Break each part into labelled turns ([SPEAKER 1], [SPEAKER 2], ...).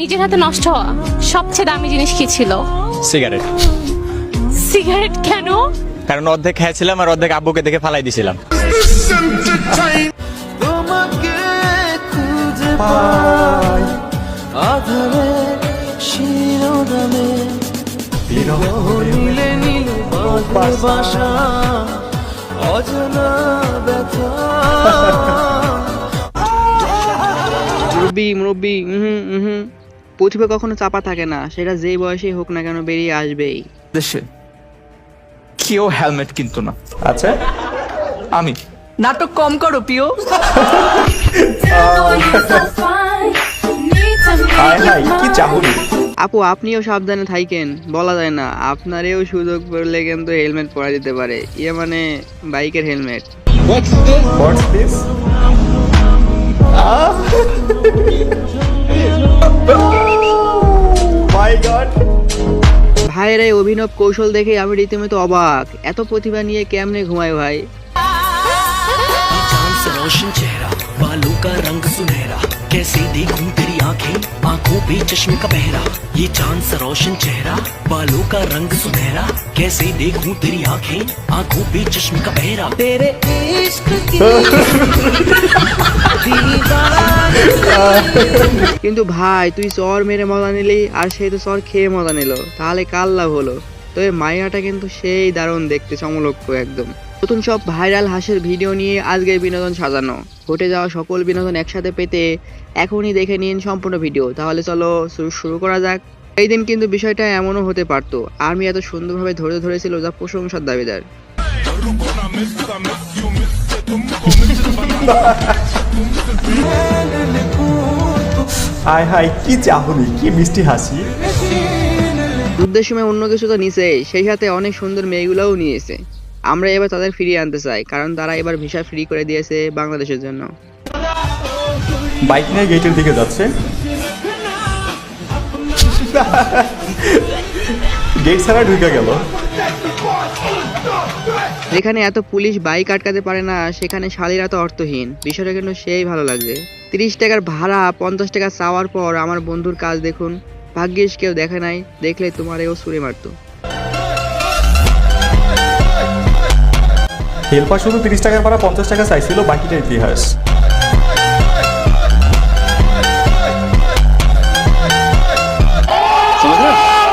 [SPEAKER 1] নিজের হাতে নষ্ট হওয়া সবচেয়ে দামি জিনিস কি ছিল?
[SPEAKER 2] সিগারেট।
[SPEAKER 1] সিগারেট কেন?
[SPEAKER 2] কারণ অর্ধেক খেয়েছিলাম আর অর্ধেক আব্বুকে দেখে ফালাই দিছিলাম।
[SPEAKER 3] তোমাকে খুঁজে পাই আধারে শিরোনামে। নীলে নীলে বাঁধে বাসা অজানা ব্যথা।
[SPEAKER 4] মুরব্বি মুরব্বি হুম হুম প্রতিভা কখনো চাপা থাকে না সেটা যেই বয়সেই হোক না কেন বেরিয়ে আসবেই।
[SPEAKER 5] দেশে কেউ হেলমেট কিনতো না।
[SPEAKER 2] আচ্ছা।
[SPEAKER 5] আমি। নাটক কম করো
[SPEAKER 2] হাই কি চাহুরি
[SPEAKER 4] আপু আপনিও সাবধানে থাকেন বলা যায় না। আপনারেও সুযোগ পড়লে কিন্তু হেলমেট পরা দিতে পারে। ইয়ে মানে বাইকের হেলমেট
[SPEAKER 2] দিস মাই গড
[SPEAKER 4] ভাইয়ের এই অভিনব কৌশল দেখে আমি রীতিমতো অবাক। এত প্রতিভা নিয়ে কেমনে ঘুমায় ভাই?
[SPEAKER 6] चांद सा रोशन चेहरा बालों का रंग सुनहरा कैसे देखूं तेरी आंखें आंखों पे चश्मे का पहरा ये चांद सा रोशन चेहरा बालों का रंग सुनहरा कैसे देखूं तेरी आंखें आंखों पे चश्मे का पहरा
[SPEAKER 3] तेरे इश्क की
[SPEAKER 4] কিন্তু ভাই তুই চর মেরে মজা নিলি আর সে তো চর খেয়ে মজা নিল তাহলে কার লাভ হলো তবে মাইয়াটা কিন্তু সেই দারুণ দেখতে চমলক্ষ একদম নতুন সব ভাইরাল হাসির ভিডিও নিয়ে আজকের বিনোদন সাজানো। ঘটে যাওয়া সকল বিনোদন একসাথে পেতে এখনই দেখে নিন সম্পূর্ণ ভিডিও। তাহলে চলো শুরু- করা যাক। এই দিন কিন্তু বিষয়টা এমনও হতে পারতো। আর্মি এত সুন্দরভাবে ধরে ধরেছিল যা প্রশংসার দাবিদার।
[SPEAKER 2] হাই হাই কি কি মিষ্টি হাসি।
[SPEAKER 4] যুদ্ধের সময় অন্য কিছু তো নিছেই সেই সাথে অনেক সুন্দর মেয়েগুলোও নিয়েছে। আমরা এবার তাদের ফিরিয়ে আনতে চাই কারণ তারা এবার ভিসা ফ্রি করে দিয়েছে বাংলাদেশের জন্য।
[SPEAKER 2] বাইক নিয়ে গেটের দিকে যাচ্ছে। গেট ছাড়া ঢুকে গেল।
[SPEAKER 4] যেখানে এত পুলিশ বাইক আটকাতে পারে না সেখানে শালীরা তো অর্থহীন। বিষয়টা কিন্তু সেই ভালো লাগছে। তিরিশ টাকার ভাড়া পঞ্চাশ টাকা চাওয়ার পর আমার বন্ধুর কাজ দেখুন ভাগ্যিস কেউ দেখে নাই দেখলে তোমার এও ছুড়ে মারতো।
[SPEAKER 2] হেল্পার শুধু তিরিশ টাকার ভাড়া পঞ্চাশ টাকা চাইছিল বাকিটা ইতিহাস।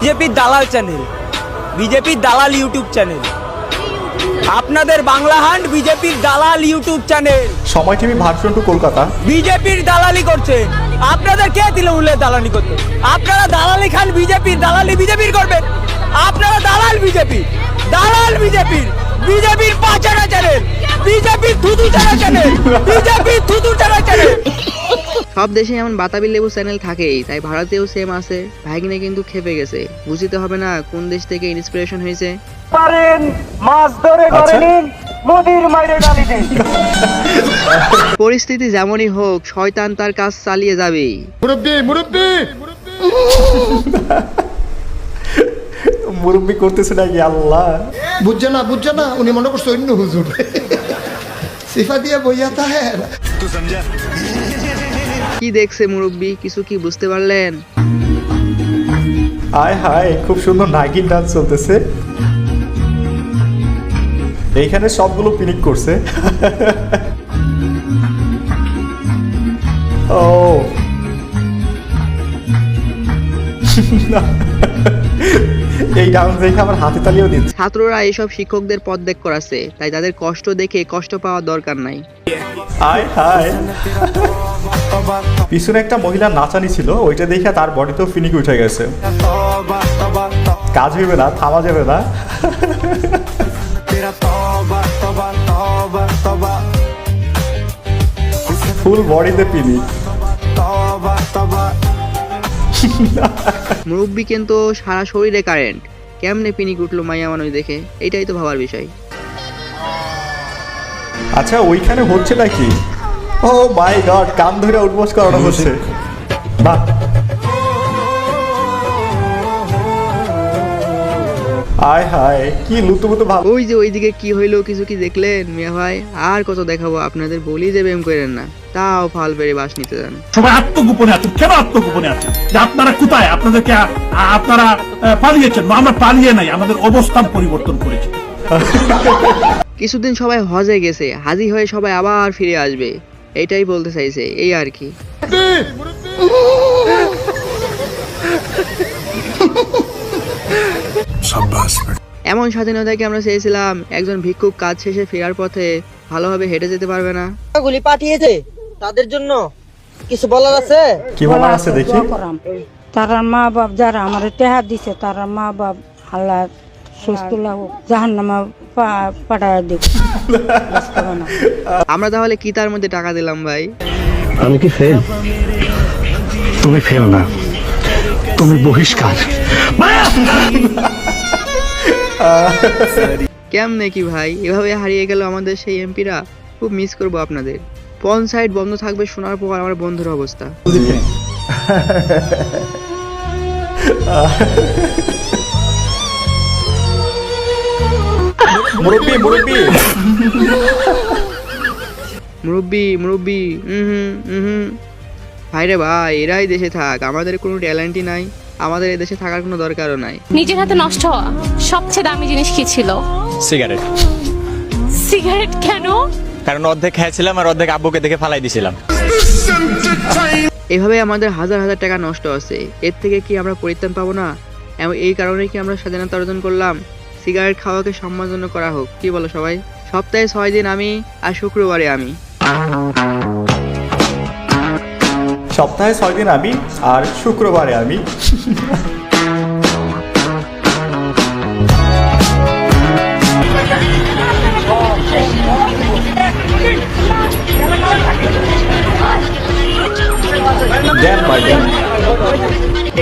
[SPEAKER 7] বিজেপির দালাল চ্যানেল বিজেপির দালাল ইউটিউব চ্যানেল আপনাদের বাংলা হান্ট বিজেপির দালাল YouTube channel
[SPEAKER 2] Samay TV version two Kolkata.
[SPEAKER 7] বিজেপির দালালি করছে। আপনাদের কে তৃণমূলের দালালি করতে? আপনারা দালালি খান বিজেপির দালালি বিজেপির করবেন। আপনারা দালাল বিজেপি দালাল বিজেপির। বিজেপির পাঁচাটা চ্যানেল বিজেপির থুতু চারা চ্যানেল বিজেপির থুতু চারা চ্যানেল
[SPEAKER 4] সব দেশে এমন বাতাবি লেবু চ্যানেল থাকেই তাই ভারতেও সেম আছে। ভাইগিনে কিন্তু খেপে গেছে। বুঝতে হবে না কোন দেশ থেকে ইন্সপিরেশন হয়েছে।
[SPEAKER 7] পারেন মাছ ধরে
[SPEAKER 2] ঘরে নিন,
[SPEAKER 7] নদীর মাইরে ডালি দিন।
[SPEAKER 4] পরিস্থিতি যেমনই হোক শয়তান তার কাজ চালিয়ে যাবেই।
[SPEAKER 2] মুরব্বি! করতেছে নাকি আল্লাহ?
[SPEAKER 8] বুঝছে না বুঝছে না উনি মনে করছে অন্য হুজুর। সিফা দিয়ে বইয়া তাহে
[SPEAKER 4] কি দেখছে মুরব্বী? কিছু কি বুঝতে পারলেন?
[SPEAKER 2] হায় হায় খুব সুন্দর নাগিন ডান্স চলতেছে। এইখানে সবগুলো পিনিক করছে। ও। এই ডান্স দেখে আমার হাতে তালিও দিচ্ছে।
[SPEAKER 4] ছাত্ররা এসব শিক্ষকদের পদ দেখ করাছে তাই তাদের কষ্ট দেখে কষ্ট পাওয়ার দরকার নাই।
[SPEAKER 2] হায় হায়। পিছনে একটা মহিলা নাচানি ছিল ওইটা দেখে তার বডিতেও ফিনিক উঠে গেছে। কাজ হইবে না থামা যাবে না। ফুল বডিতে পিনিক
[SPEAKER 4] মুরব্বী কিন্তু সারা শরীরে কারেন্ট কেমনে পিনিক উঠল মাইয়া মানুষ দেখে? এটাই তো ভাবার বিষয়।
[SPEAKER 2] আচ্ছা ওইখানে হচ্ছে নাকি ও মাই গড কান ধরে উঠবোস করানো হচ্ছে। বাহ। আয় হায় কি লুতুপুতু ভাব
[SPEAKER 4] ওই যে ওইদিকে কি হইল কিছু কি দেখলেন? মিয়া ভাই আর কত দেখাবো? আপনাদের বলি যে ব্যায়াম করেন না। তাও ফাল পেরে বাস নিতে যান।
[SPEAKER 9] সবাই আত্মগোপনে আছেন। কেন আত্মগোপনে আছেন? যে আপনারা কোথায়? আপনাদেরকে আপনারা আহ, পালিয়েছেন। আমরা পালিয়ে নাই। আমাদের অবস্থান পরিবর্তন করেছি।
[SPEAKER 4] কিছুদিন সবাই হজে গেছে। হাজি হয়ে সবাই আবার ফিরে আসবে। এটাই বলতে চাইছে। এই আর কি। এমন স্বাধীনতাকে আমরা চেয়েছিলাম একজন ভিক্ষুক কাজ শেষে ফেরার পথে ভালোভাবে হেঁটে যেতে পারবে না।
[SPEAKER 7] গুলি পাঠিয়েছে তাদের জন্য কিছু বলার আছে?
[SPEAKER 2] কি বলার আছে দেখি।
[SPEAKER 10] তারার মা বাপ যারা আমার টেহা দিছে তারা মা বাপ আল্লাহ সুস্থ লাগুক জাহান নামা পাঠায় দিক।
[SPEAKER 4] আমরা তাহলে কি তার মধ্যে টাকা দিলাম ভাই?
[SPEAKER 9] আমি কি ফেল তুমি ফেল না। তুমি বহিষ্কার।
[SPEAKER 4] কেমনে কি ভাই? এভাবে হারিয়ে গেল আমাদের সেই এমপিরা। খুব মিস করব আপনাদের। পন সাইড বন্ধ থাকবে শোনার পর আমার বন্ধুর অবস্থা।
[SPEAKER 2] মুরব্বী মুরব্বী।
[SPEAKER 4] মুরব্বি মুরব্বি হুম হুম। ভাইরে ভাই এরাই দেশে থাক। আমাদের কোনো ট্যালেন্টই নাই। আমাদের এই দেশে থাকার কোনো দরকারও নাই।
[SPEAKER 1] নিজের হাতে নষ্ট হওয়া সবচেয়ে দামি জিনিস কি ছিল?
[SPEAKER 5] সিগারেট।
[SPEAKER 1] সিগারেট কেন?
[SPEAKER 5] কারণ অর্ধেক খেয়েছিলাম আর অর্ধেক আব্বুকে দেখে ফালাই দিছিলাম।
[SPEAKER 4] এভাবে আমাদের হাজার হাজার টাকা নষ্ট আছে। এর থেকে কি আমরা পরিত্রাণ পাবো না? এবং এই কারণে কি আমরা স্বাধীনতা অর্জন করলাম? সিগারেট খাওয়াকে সম্মানজনক করা হোক। কি বলো সবাই? সপ্তাহে ছয় দিন আমি আর শুক্রবারে আমি।
[SPEAKER 2] সপ্তাহে ছয় দিন আমি আর শুক্রবারে আমি।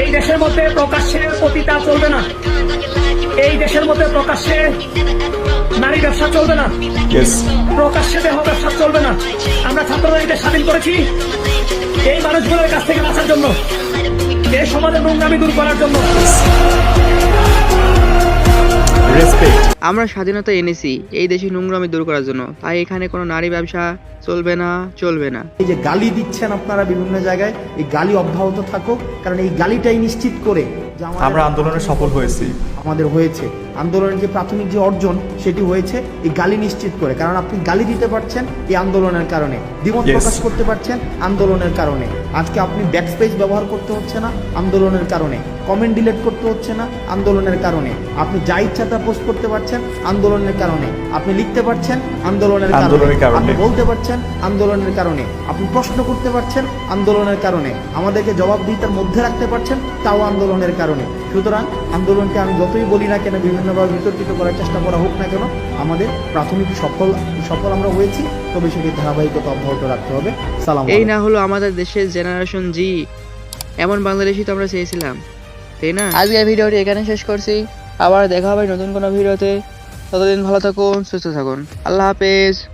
[SPEAKER 7] এই দেশের মধ্যে প্রকাশ্যে পতিতা চলবে না। এই দেশের মধ্যে প্রকাশ্যে নারী ব্যবসা চলবে না। প্রকাশ্যে দেহ ব্যবসা চলবে না। আমরা ছাত্রদেরকে স্বাধীন করেছি। এই মানুষগুলোর কাছ থেকে বাঁচার জন্য এই সমাজের নোংরামি দূর করার জন্য।
[SPEAKER 4] আমরা স্বাধীনতা এনেছি এই দেশে নোংরামি দূর করার জন্য। তাই এখানে কোনো নারী ব্যবসা চলবে না চলবে না।
[SPEAKER 11] এই যে গালি দিচ্ছেন আপনারা বিভিন্ন জায়গায় এই গালি অব্যাহত থাকুক কারণ এই গালিটাই নিশ্চিত করে
[SPEAKER 2] আমরা আন্দোলনে সফল হয়েছি।
[SPEAKER 11] আমাদের হয়েছে। আন্দোলনের যে প্রাথমিক যে অর্জন সেটি হয়েছে এই গালি নিশ্চিত করে। কারণ আপনি গালি দিতে পারছেন এই আন্দোলনের কারণে। দ্বিমত প্রকাশ করতে পারছেন আন্দোলনের কারণে। আজকে আপনি ব্যাকস্পেস ব্যবহার করতে হচ্ছে না আন্দোলনের কারণে। কমেন্ট ডিলেট করতে হচ্ছে না আন্দোলনের কারণে। আপনি যা ইচ্ছা তা পোস্ট করতে পারছেন আন্দোলনের কারণে। আপনি লিখতে পারছেন আন্দোলনের
[SPEAKER 2] আন্দোলনের কারণে।
[SPEAKER 11] আপনি বলতে পারছেন আন্দোলনের কারণে। আপনি প্রশ্ন করতে পারছেন আন্দোলনের কারণে। আমাদেরকে জবাবদিহিতার মধ্যে রাখতে পারছেন তাও আন্দোলনের কারণে। সুতরাং আন্দোলনকে আমি যতই বলি না কেন বিভিন্নভাবে বিতর্কিত করার চেষ্টা করা হোক না কেন আমাদের প্রাথমিক সফল সফল আমরা হয়েছি। তবে সেটি ধারাবাহিকতা অব্যাহত রাখতে হবে। সালাম
[SPEAKER 4] এই না হলো আমাদের দেশের জেনারেশন জি এমন বাংলাদেশি তো আমরা চেয়েছিলাম। তাই না? আজকের ভিডিওটি এখানে শেষ করছি। আবার দেখা হবে নতুন কোনো ভিডিওতে। ততদিন ভালো থাকুন, সুস্থ থাকুন। আল্লাহ হাফেজ।